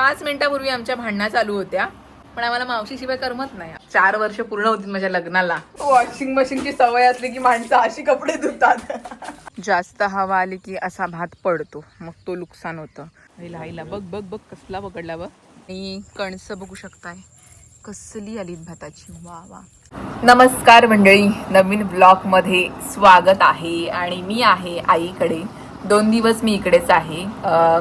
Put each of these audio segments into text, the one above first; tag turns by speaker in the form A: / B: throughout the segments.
A: पाच मिनिटापूर्वी आमच्या भांडणा चालू होत्या पण आम्हाला मावशीशिवाय करमत नाही. चार वर्ष पूर्ण होती माझ्या लग्नाला. वॉशिंग मशीनची सवय असली की माणसं अशी कपडे धुतात. जास्त हवा आली की असा भात पडतो. मग तो नुकसान होतं. आईला आईला बघ बघ बघ कसला पकडला बघ. आणि कणसं बघू शकताय. कसली आलीत भाताची. वा वा. नमस्कार मंडळी. नवीन ब्लॉगमध्ये स्वागत आहे. आणि मी आहे आईकडे. दोन दिवस मी इकडेच आहे.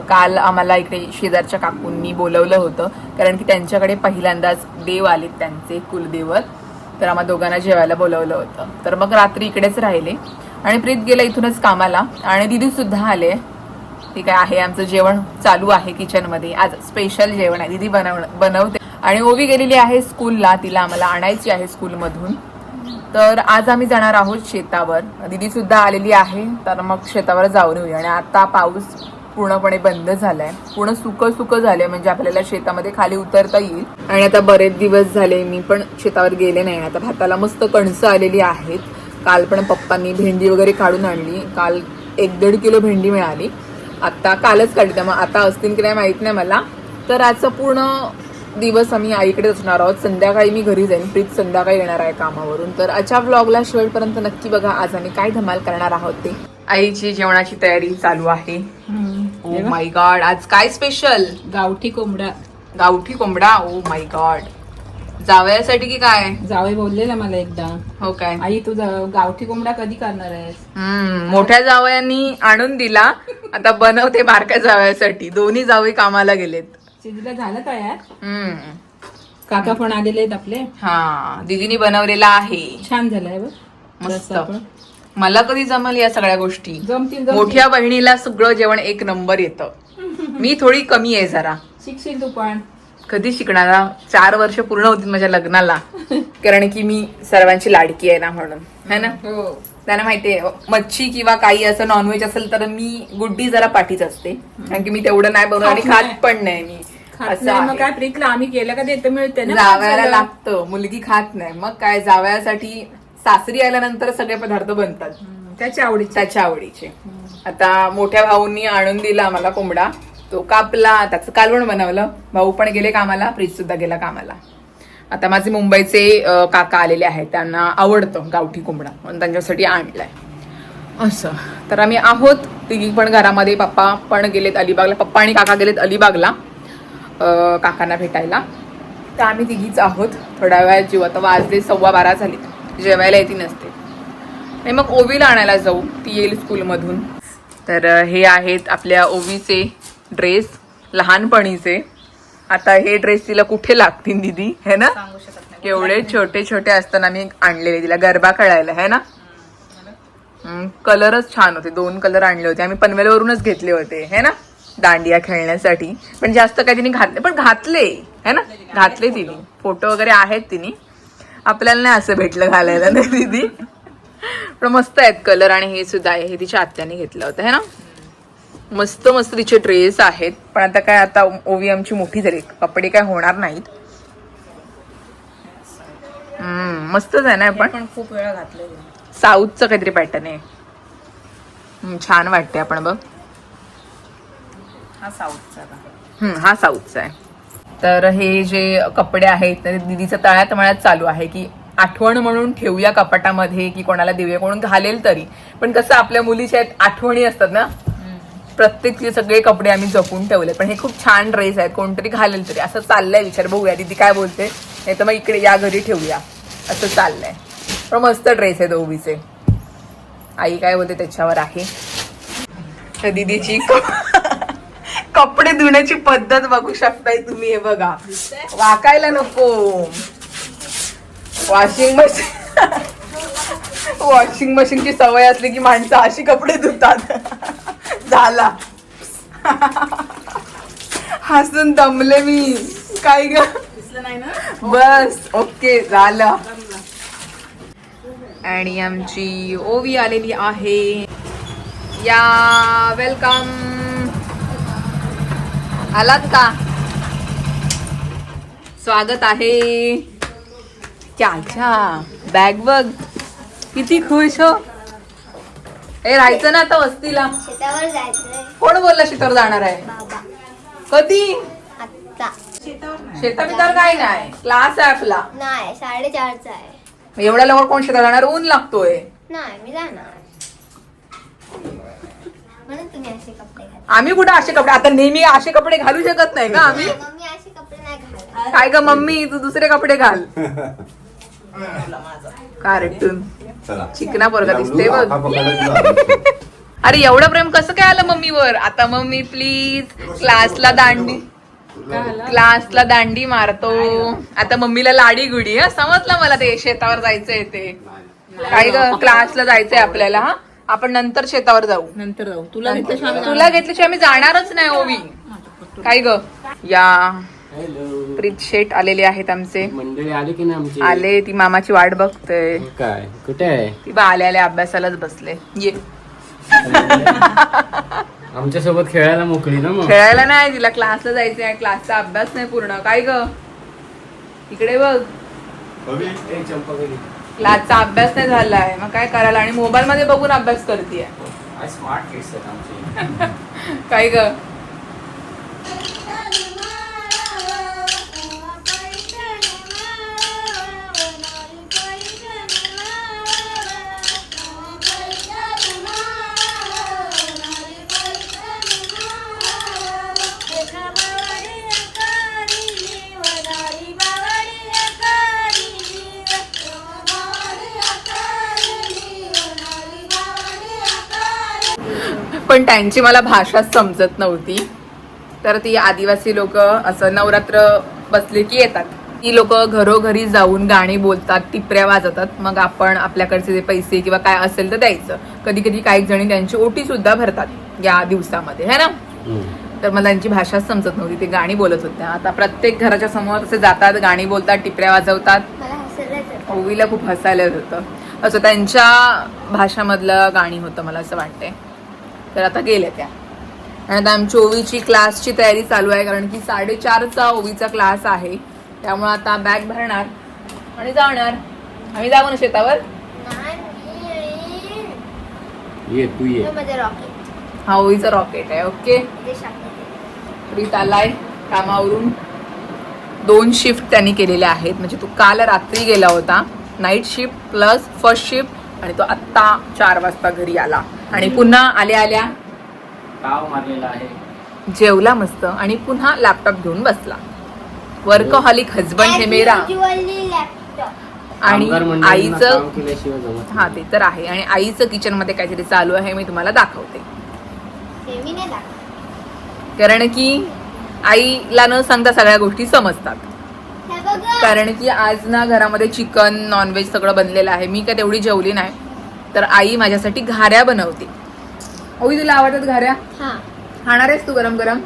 A: काल आम्हाला इकडे शेजारच्या काकूंनी बोलवलं होतं कारण की त्यांच्याकडे पहिल्यांदाच देव आलेत त्यांचे कुलदेवत. तर आम्हा दोघांना जेवायला बोलवलं होतं. तर मग रात्री इकडेच राहिले. आणि प्रीत गेला इथूनच कामाला. आणि दिदीसुद्धा आले. ठीक आहे आहे आमचं जेवण चालू आहे किचनमध्ये. आज स्पेशल जेवण आहे. दिदी बनव बनवते. आणि ओवी गेलेली आहे स्कूलला. तिला आम्हाला आणायची आहे स्कूलमधून. तर आज आम्ही जाणार आहोत शेतावर. दिदी सुद्धा आलेली आहे तर मग शेतावर जाऊन येऊया. आणि आता पाऊस पूर्णपणे बंद झालाय. पूर्ण सुकं सुक झालंय म्हणजे आपल्याला शेतामध्ये खाली उतरता येईल. आणि आता बरेच दिवस झाले मी पण शेतावर गेले नाही. आता भाताला मस्त कणसं आलेली आहेत. काल पण पप्पांनी भेंडी वगैरे काढून आणली. काल एक दीड किलो भेंडी मिळाली. आता कालच काढली. त्यामुळे आता असतील की नाही माहीत नाही मला. तर आजचं पूर्ण दिवस आम्ही आईकडे असणार आहोत. संध्याकाळी मी घरी जाईन. प्रीत संध्याकाळी येणार आहे कामावरून. तर आजच्या ब्लॉगला शेवटपर्यंत नक्की बघा. आज आम्ही काय धमाल करणार आहोत ते. आईची जेवणाची तयारी चालू आहे. ओ माय गॉड आज काय स्पेशल
B: गावठी कोंबडा.
A: गावठी कोंबडा? ओ माय गॉड जावयासाठी की काय?
B: जावे बोललेला मला एकदा.
A: हो काय?
B: आई तू जा- गावठी कोंबडा कधी करणार आहेस?
A: हम्म. मोठ्या जावयांनी आणून दिला. आता बनवते बारक्या जावयासाठी. दोन्ही जावई कामाला गेलेत.
B: झालं तयार.
A: हम्म.
B: काका पण आलेले आहेत आपले.
A: हा दिदीनी बनवलेला आहे.
B: छान झालंय बघ.
A: मस्त. मला कधी जमल या सगळ्या गोष्टी.
B: जमतील जमतील.
A: मोठ्या बहिणीला सगळं जेवण एक नंबर येतं. मी थोडी कमी आहे जरा.
B: शिकशील तू पण.
A: कधी शिकणार? चार वर्ष पूर्ण होती माझ्या लग्नाला. कारण की मी सर्वांची लाडकी आहे ना म्हणून. है ना?
B: हो.
A: त्यांना माहितीये मच्छी किंवा काही असं नॉनव्हेज असेल तर मी गुड्डी जरा पाठीच असते. कारण की मी तेवढं नाही बनवत आणि
B: खात.
A: पण नाही मी.
B: खात नाही, मग. काय प्रीतला आम्ही केलं का देतं मिळते ना
A: जावयाला. लागतं मुलगी खात नाही. मग काय जावयासाठी सासरी आल्यानंतर सगळे पदार्थ बनतात.
B: हम्म, त्याच्या आवडीचे.
A: त्याच्या आवडीचे. आता मोठ्या भाऊंनी आणून दिला आम्हाला कोंबडा. तो कापला त्याचं कालवण बनवलं. भाऊ पण गेले कामाला प्रीत सुद्धा गेला कामाला. आता माझे मुंबईचे अं, काका आलेले आहेत. त्यांना आवडतं गावठी कोंबडा. म्हणून त्यांच्यासाठी आणलाय. असं. तर आम्ही आहोत. तिघी पण घरामध्ये पप्पा पण गेलेत अलिबागला. पप्पा आणि काका गेलेत अलिबागला. काकांना भेटायला. तर आम्ही तिघीच आहोत. थोड्या वेळात जीव. आता वाजले सव्वा बारा झालीत जेवायला येते नसते. आणि मग ओवीला आणायला जाऊ. ती येईल स्कूलमधून. तर हे आहेत आपल्या ओवीचे ड्रेस. लहानपणीचे. आता हे ड्रेस तिला कुठे लागतील दिदी? है ना? केवढे छोटे छोटे असताना मी आणलेले तिला. गरबा खेळायला. है ना? कलरच छान होते. दोन कलर आणले होते. आम्ही पनवेलवरूनच घेतले होते. है ना? दांडिया खेळण्यासाठी. पण जास्त काही तिने घातले पण घातले है ना? घातले तिने. फोटो वगैरे आहेत तिने. आपल्याला नाही असं भेटलं घालायला ना दिदी. पण मस्त आहेत कलर आणि हे सुद्धा आहे. हे तिच्या आत्याने घेतलं होतं है ना? मस्त मस्त तिचे ड्रेस आहेत. पण आता काय आता ओवी आमची मोठी झाली. कपडे काय होणार नाहीत. हम्म, मस्तच आहे ना पण?
B: खूप वेळा घातले
A: साऊथचं काहीतरी पॅटर्न आहे. छान वाटते आपण बघ.
B: हा साऊथचा
A: हा साऊथचा आहे. तर हे जे कपडे आहेत दिदीचं तळ्यात मळ्यात चालू आहे की आठवण म्हणून ठेवूया कपाटामध्ये की कोणाला देऊया कोण घालेल तरी. पण कसं आपल्या मुलीच्या आठवणी असतात ना? प्रत्येक सगळे कपडे आम्ही जपून ठेवले. पण हे खूप छान ड्रेस आहेत कोणतरी घालेल तरी. असं चाललंय विचार बघूया. दिदी काय बोलते? नाही तर मग इकडे या घरी ठेवूया. असं चाललंय. पण मस्त ड्रेस आहे दोघीचे आई काय बोलते त्याच्यावर आहे. तर दीदीची कपडे धुण्याची पद्धत बघू शकताय तुम्ही हे बघा. वाकायला नको. वॉशिंग मशीन वॉशिंग मशीनची सवय असली की माणसं अशी कपडे धुतात. झाला. हसून दमले मी. काय ग? बस ओके झालं. आणि आमची ओवी आलेली आहे. या वेलकम आलात का? स्वागत आहे. क्या बॅग बघ. किती खुश हो. ए राहायचं ना आता वस्तीला. कोण बोलला शेतावर जाणार आहे? कधी?
C: क्लासचा
A: शेताबितार काय नाही. क्लास आहे आपला.
C: नाही साडेचारचा आहे.
A: एवढ्या लवकर कोण शेतात जाणार? ऊन लागतोय.
C: नाही मी जाणार. म्हणून तुम्ही असे कपडे घाला
A: आम्ही कुठे असे कपडे आता नेहमी असे कपडे घालू शकत नाही का आम्ही?
C: मम्मी असे कपडे नाही घालत.
A: काय ग मम्मी? तू दुसरे कपडे घाल. कार्टून
D: चला.
A: चिकना पोरगा दिसते बघ. अरे एवढं प्रेम कसं काय आलं मम्मीवर? आता मम्मी प्लीज क्लासला दांडी क्लासला दांडी मारतो. आता मम्मीला लाडी गुडी हा? समजलं मला ते शेतावर जायचंय ते. काय ग? क्लासला जायचंय आपल्याला हा? आपण नंतर शेतावर जाऊ.
B: नंतर जाऊ. तुला घेतल्याशिवाय
A: तुला घेतल्याशिवाय आम्ही जाणारच नाही ओवी. काय ग? या. प्रीत शेट आलेले आहेत आमचे.
E: मंडळी आली की नाही आमची?
A: आले ती मामाची वाट बघते.
E: काय? कुठे आहे?
A: ती बा आल्या आल्या अभ्यासालाच बसले. ये.
E: आमच्यासोबत खेळायला मोकळी ना मग?
A: खेळायला नाही तिला क्लासला जायचंय. आहे क्लासचा अभ्यास नाही पूर्ण. काय ग? इकडे बघ. क्लासचा अभ्यास नाही झालाय. मग काय करायला? आणि मोबाईल मध्ये बघून अभ्यास करते
E: स्मार्ट किड्स आहेत आमचे.
A: काय ग. पण त्यांची मला भाषाच समजत नव्हती. तर ती आदिवासी लोक असं नवरात्र बसले की येतात. ती लोक घरोघरी जाऊन गाणी बोलतात टिपऱ्या वाजवतात. मग आपण आपल्याकडचे जे पैसे किंवा काय असेल तर द्यायचं. कधी कधी काही जणी त्यांची ओटी सुद्धा भरतात या दिवसामध्ये है ना? तर मला त्यांची भाषाच समजत नव्हती. ते गाणी बोलत होत्या. आता प्रत्येक घराच्या समोर असे जातात गाणी बोलतात टिपऱ्या वाजवतात. ओवीला खूप हसायला येत होतं. असं त्यांच्या भाषामधलं गाणी होतं मला असं वाटतंय. तर आता गेल्या त्या. आणि आता आमची ओवीची क्लासची तयारी चालू आहे कारण की साडेचारचा ओवीचा क्लास आहे. त्यामुळे आता बॅग भरणार आणि जाणार. आम्ही जाऊ ना शेतावर?
E: ये तू ये.
C: हे
A: हा ओवीचा रॉकेट आहे ओके. प्रीत आलाय कामावरून. दोन शिफ्ट त्यांनी केलेल्या आहेत. म्हणजे तो काल रात्री गेला होता. Night shift plus first shift आणि तो आत्ता चार वाजता घरी आला. आणि पुन्हा आल्या आल्या
E: ताव मारलेला आहे.
A: जेवला मस्त आणि पुन्हा लॅपटॉप घेऊन बसला. वर्कहॉलिक हजबंड हे मेरा. आणि आईचं हा ते तर आहे. आणि आईचं किचनमध्ये काहीतरी चालू आहे मी तुम्हाला
C: दाखवते.
A: कारण की आईला न सांगता सगळ्या गोष्टी समजतात.
C: हे बघा.
A: कारण की आज ना घरामध्ये चिकन नॉनव्हेज सगळं बनलेलं आहे. मी काय तेवढी जेवली नाही. तर आई माझ्यासाठी घाऱ्या बनवते. ओवी तुला आवडतात घाऱ्या?
C: हा.
A: खाणार आहेस तू गरम गरम?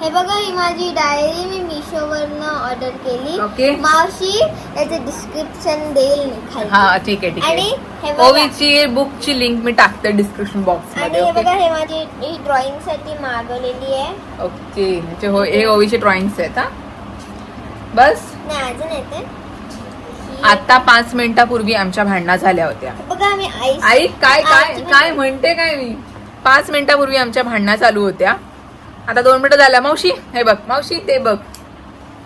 C: हे बघा ही माझी डायरी मी मिशोवरनं ऑर्डर केली.
A: ओके.
C: मावशी याचं डिस्क्रिप्शन देईल मी खाली.
A: हा ठीक आहे ठीक
C: आणि
A: आहे
C: बघा.
A: ओवीची बुकची लिंक मी टाकते डिस्क्रिप्शन बॉक्स
C: आणि
A: मध्ये
C: हे
A: ओके?
C: बघा हे माझी ही ड्रॉइंगसाठी मागवलेली आहे.
A: ओके म्हणजे हो हे ओवीचे ड्रॉइंग्स आहेत हा? बस.
C: नाही अजून येते.
A: आता पाच मिनिटापूर्वी आमच्या भांडणा झाल्या होत्या.
C: बघा मी आई
A: आई काय काय काय म्हणते काय मी? पाच मिनिटापूर्वी आमच्या भांडणा चालू होत्या. आता दोन मिनिटं झाल्या. मावशी हे बघ. मावशी ते बघ.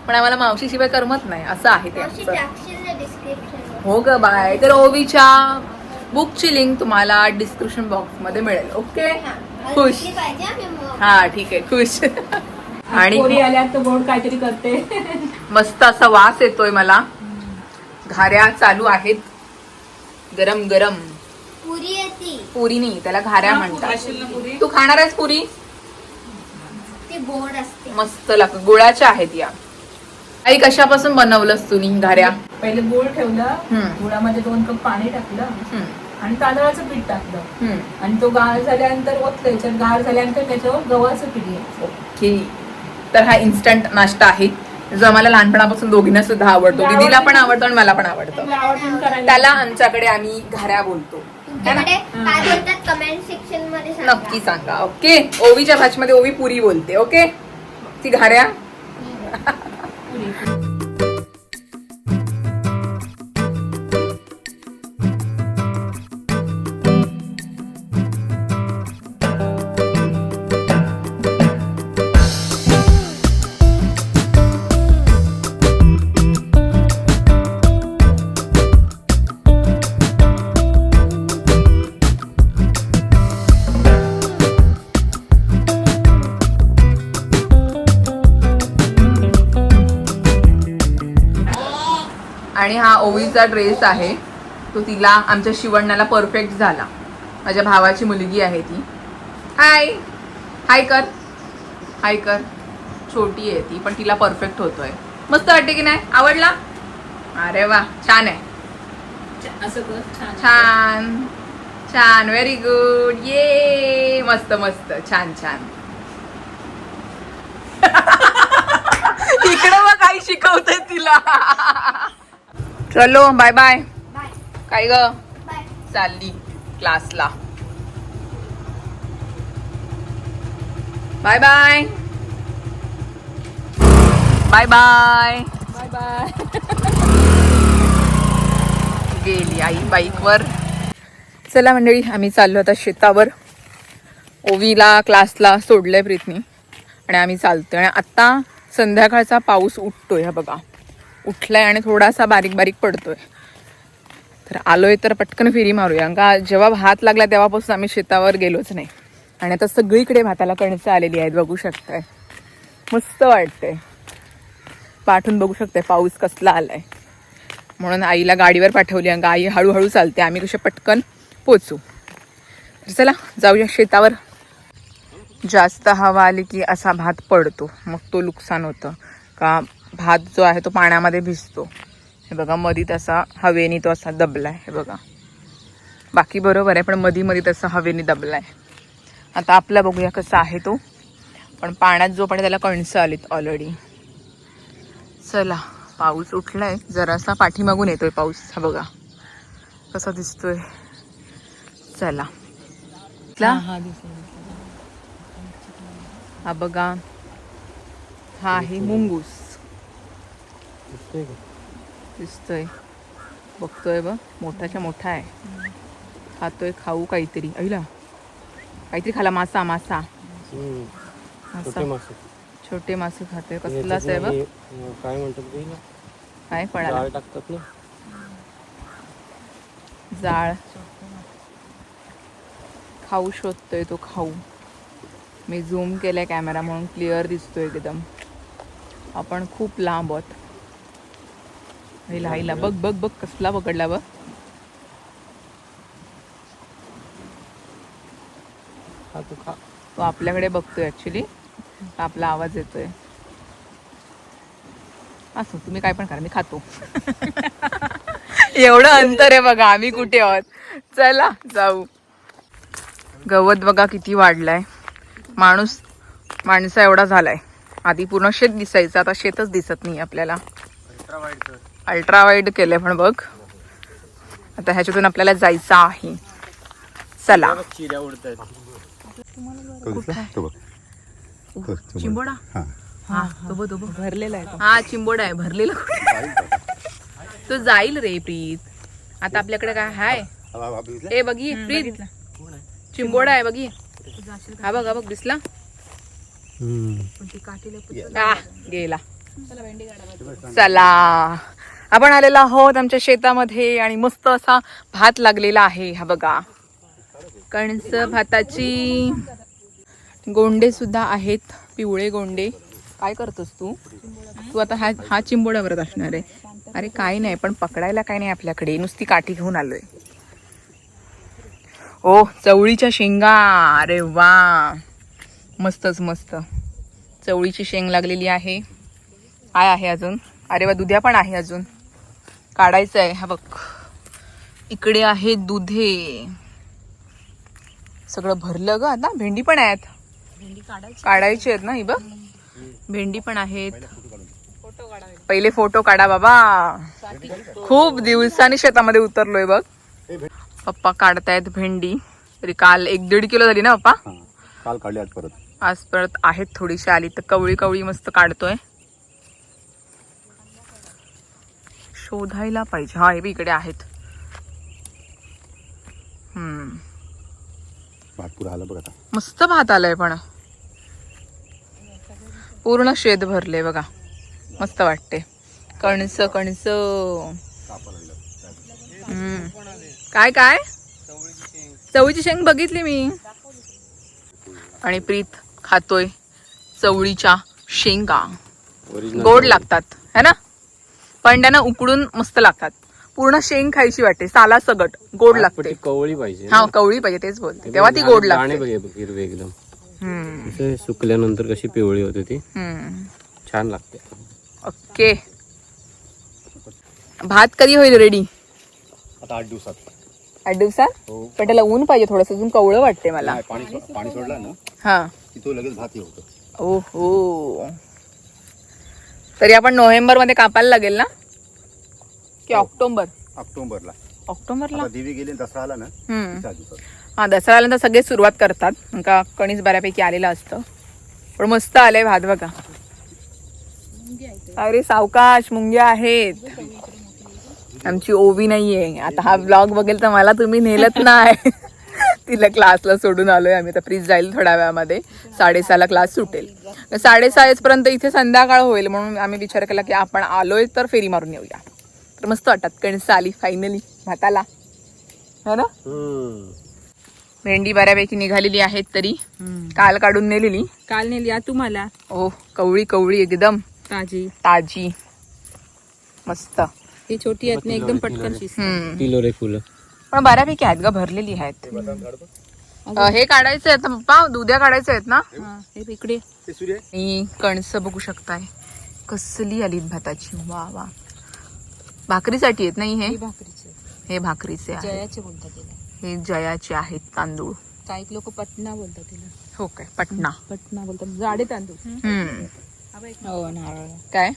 A: पण आम्हाला मावशी शिवाय करमत नाही. असं आहे ते आमचं. हो ग बाय तर ओवीच्या बुकची लिंक तुम्हाला डिस्क्रिप्शन बॉक्समध्ये मिळेल ओके खुश. हा ठीक आहे. खुश.
B: आणि आल्या काहीतरी करते.
A: मस्त असा वास येतोय मला. घाऱ्या चालू आहेत. गरम गरम.
C: पुरी येते.
A: पुरी नाही त्याला घाऱ्या म्हणतात? तू खाणार आहेस पुरी?
C: ती गोड असते.
A: मस्त लागत. गुळाच्या आहेत या. आई कशापासून बनवलंस तू नी घाऱ्या?
B: पहिले गुळ ठेवला. गुळामध्ये दोन कप पाणी टाकलं आणि तांदळाचं पीठ टाकलं. आणि तो गाळ झाल्यानंतर ओतलं याच्यात गाळ झाल्यानंतर त्याच्यावर गव्हाचं पीठ घ्यायचं.
A: ओके. तर हा इन्स्टंट नाश्ता आहे. जो आम्हाला लहानपणापासून दोघींना सुद्धा आवडतो. दीदीला पण आवडतो. आणि मला पण आवडतं. त्याला आमच्याकडे आम्ही घाऱ्या बोलतो. ना?
C: तुमच्याकडे काय बोलतात? कमेंट सेक्शनमध्ये सांगा.
A: नक्की सांगा. ओके ओवीच्या भाषेमध्ये ओवी पुरी बोलते. ओके ती घाऱ्या? आणि हा ओवीचा ड्रेस आहे. तो तिला आमच्या शिवण्याला परफेक्ट झाला. माझ्या भावाची मुलगी आहे ती. हाय हाय कर. हाय कर. छोटी आहे ती पण तिला परफेक्ट होतोय. मस्त वाटते की नाही? आवडला? अरे वा छान आहे.
B: असं कर छान
A: छान. छान व्हेरी गुड ये मस्त मस्त. छान छान. इकडे मग काही शिकवते तिला. चलो बाय बाय
C: बाय
A: काय ग?
C: बाय
A: चालली क्लासला. Bye bye bye bye
B: bye bye
A: गेली आई बाईकवर. चला मंडळी आम्ही चाललो आता शेतावर. ओवीला क्लासला सोडलंय प्रीतनी. आणि आम्ही चालतोय. आणि आत्ता संध्याकाळचा पाऊस उठतोय हा बघा. उठलाय आणि थोडासा बारीक बारीक पडतोय. तर आलोय तर पटकन फेरी मारूया. का जेव्हा भात लागला तेव्हापासून आम्ही शेतावर गेलोच नाही. आणि आता सगळीकडे भाताला कणसं आलेली आहेत बघू शकताय. मस्त वाटतंय. पाठून बघू शकते पाऊस कसला आलाय. म्हणून आईला गाडीवर पाठवली अंग आई हळूहळू चालते. आम्ही कसे पटकन पोचू. तर चला जाऊया शेतावर. जास्त हवा आली की असा भात पडतो. मग तो नुकसान होतं. का भात जो आहे तो पाण्यामध्ये भिजतो. हे बघा मधी तसा हवेनी तो असा दबलाय. हे बघा. बाकी बरोबर आहे पण मधी मधी तसा हवेनी दबलाय. आता आपला बघूया कसा आहे तो. पण पाण्यात जो पण त्याला कणसं आलीत ऑलरेडी चला पाऊस उठलाय. जरासा पाठीमागून येतोय पाऊस. हा बघा. कसा दिसतोय. चला. हा बघा. हा आहे मुंगूस. दिसतोय बघतोय बघ मोठाच्या मोठा आहे. खातोय खाऊ काहीतरी. ऐला काहीतरी खाला मासा मासा. मासा. छोटे मासे. खाते कसलाच आहे बघ.
E: काय म्हणतात ते ना?
A: काय
E: डाळ टाकतात ना?
A: जाळ. खाऊ शोधतोय तो खाऊ. मी झूम केलाय कॅमेरा म्हणून क्लिअर दिसतोय एकदम. आपण खूप लांब आहोत. आईला आईला. बघ बघ बघ कसला पकडला बघ.
E: तो
A: आपल्याकडे बघतोय ऍक्च्युली आपला आवाज येतोय. असो तुम्ही काय पण करा मी खातो. एवढं अंतर आहे बघा आम्ही कुठे आहोत? चला जाऊ. गवत बघा किती वाढलाय. माणूस माणसा एवढा झालाय. आधी पूर्ण शेत दिसायचं आता शेतच दिसत नाही आपल्याला. अल्ट्रा वाईड केलंय पण बघ. आता ह्याच्यातून आपल्याला जायचं आहे. चला. चिंबोडा?
D: हा.
A: हा तो बघ तो बघ. भरलेला आहे हा चिंबोडा आहे. भरलेला? तो जाईल रे प्रीत. आता आपल्याकडे काय हाय? ए बघी प्रीत. चिंबोडा आहे बघी हा बघ हा बघ दिसला? गेला. चला. आपण आलेलो आहोत आमच्या शेतामध्ये आणि मस्त असा भात लागलेला आहे हा बघा. कणस भाताची गोंडे सुद्धा आहेत पिवळे गोंडे. काय करतोस तू? तू आता हा हा चिंबोड्यावरच असणार आहे. अरे काही नाही पण पकडायला काय नाही आपल्याकडे. नुसती काठी घेऊन आलोय. ओ चवळीच्या शेंगा. अरे वा. मस्तच मस्त. चवळीची शेंग लागलेली आहे. काय आहे अजून? अरे वा दुध्या पण आहे अजून. काढायचं आहे. हा बघ. इकडे आहे दुधे. सगळं भरलं ग आता. भेंडी पण आहेत. काढायची. आहेत ना ही बघ. भेंडी पण आहेत. पहिले फोटो काढा बाबा. खूप दिवसांनी शेतामध्ये उतरलोय बघ. पप्पा काढतायत भेंडी. तरी काल एक दीड किलो झाली ना पप्पा.
D: काल काढली आज परत.
A: आज परत आहेत थोडीशी आली. तर कवळी कवळी मस्त काढतोय. शोधायला पाहिजे. हा हे बी इकडे आहेत. हम्म.
D: भात पुरा आला बघ आता.
A: मस्त भात आलाय पण. पूर्ण शेत भरले बघा. मस्त वाटते. कणस कणस. काय काय? चवळीची शेंग बघितली मी. आणि प्रीत खातोय चवळीच्या शेंगा. गोड लागतात. है ना? पण त्यांना उकडून मस्त लागतात. पूर्ण शेंग खायची वाटते. साला सगट. गोड लागते.
E: कवळी पाहिजे
A: हा कवळी पाहिजे तेच बोलते. तेव्हा ती गोड
E: दाणे
A: लागते.
E: हिरवे एकदम. असे सुकल्यानंतर कशी पिवळी होते ती. छान लागते.
A: ओके. भात कधी होईल रेडी
D: आता आठ दिवसात.
A: आठ दिवसात?
D: हो.
A: पण त्याला ऊन पाहिजे थोडस. अजून कवळं वाटते मला.
D: पाणी सोडलं ना
A: हा.
D: की तो लगेच भात होतो
A: ओहो. तरी आपण नोव्हेंबरमध्ये कापायला लागेल ना? की ऑक्टोबर?
D: ऑक्टोबरला.
A: ऑक्टोबरला?
D: देवी गेली दसरा आला ना
A: हम्म. हा दसरा आल्यानंतर सगळे सुरुवात करतात. का कणीस बऱ्यापैकी आलेलं असतं. पण मस्त आलंय भात बघा. अरे सावकाश मुंग्या आहेत. आमची ओवी नाहीये. आता हा ब्लॉग बघेल तर मला तुम्ही नेलत नाही. तिला क्लासला सोडून आलोय आम्ही. आता प्लीज जाईल थोड्या वेळामध्ये. साडेसहाला क्लास सुटेल. साडेसहा पर्यंत इथे संध्याकाळ होईल म्हणून आम्ही विचार केला की आपण आलोय तर फेरी मारून येऊया. तर मस्त वाटतात कणस आली फायनली भाताला है ना? भेंडी बऱ्यापैकी निघालेली आहेत तरी. काल काढून नेलेली.
B: काल नेली. या तुम्हाला?
A: ओ कवळी कवळी एकदम.
B: ताजी.
A: ताजी. मस्त.
B: ही छोटी आहेत ना एकदम पटकन
E: फुलं.
A: पण बऱ्यापैकी आहेत ग भरलेली आहेत. हे काढायचे आहेत पप्पा दुध्या काढायचे आहेत ना?
B: हा, इकडे.
D: ते सूर्य?
A: आणि कणसं बघू शकताय. कसली आलीत भाताची. वा वा. भाकरीसाठी आहेत नाही हे
B: ही? भाकरीचे
A: हे भाकरीचे
B: जयाचे बोलतात तिला.
A: हे जयाचे आहेत तांदूळ.
B: काही लोक पटना बोलतात तिला.
A: हो काय पटना
B: पटना बोलतात. जाडे तांदूळ.
A: हम्म.
B: हो नारळ.
A: काय?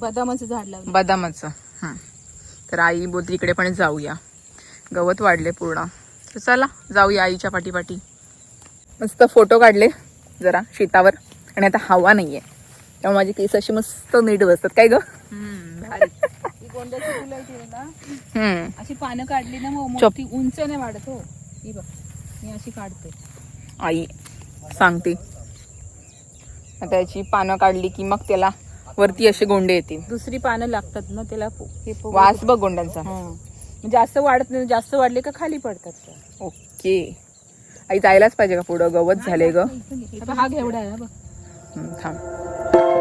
B: बदामाचं झाड लावलं.
A: बदामाचं. हं. तर आई बोलते इकडे पण जाऊया. गवत वाढले पूर्ण. तर चला जाऊया आईच्या पाठीपाठी. मस्त फोटो काढले जरा शेतावर. आणि आता हवा नाहीये. त्यामुळे माझी केस अशी मस्त नीट बसतात. काय ग?
B: अशी पानं काढली ना मग उंच नाही वाढत हो. बघ मी अशी काढते.
A: आई सांगते. आता याची पानं काढली की मग त्याला वरती असे गोंडे येतील.
B: दुसरी पानं लागतात ना त्याला
A: वास बघ गोंड्यांचा.
B: हा. जास्त वाढत नाही जास्त वाढले का खाली पडतात त्या.
A: ओके. आई जायलाच पाहिजे का पुढं? गवत झाले ग.
B: आता हा घेवडा आहे हा बघ.
A: हम्म, थांब.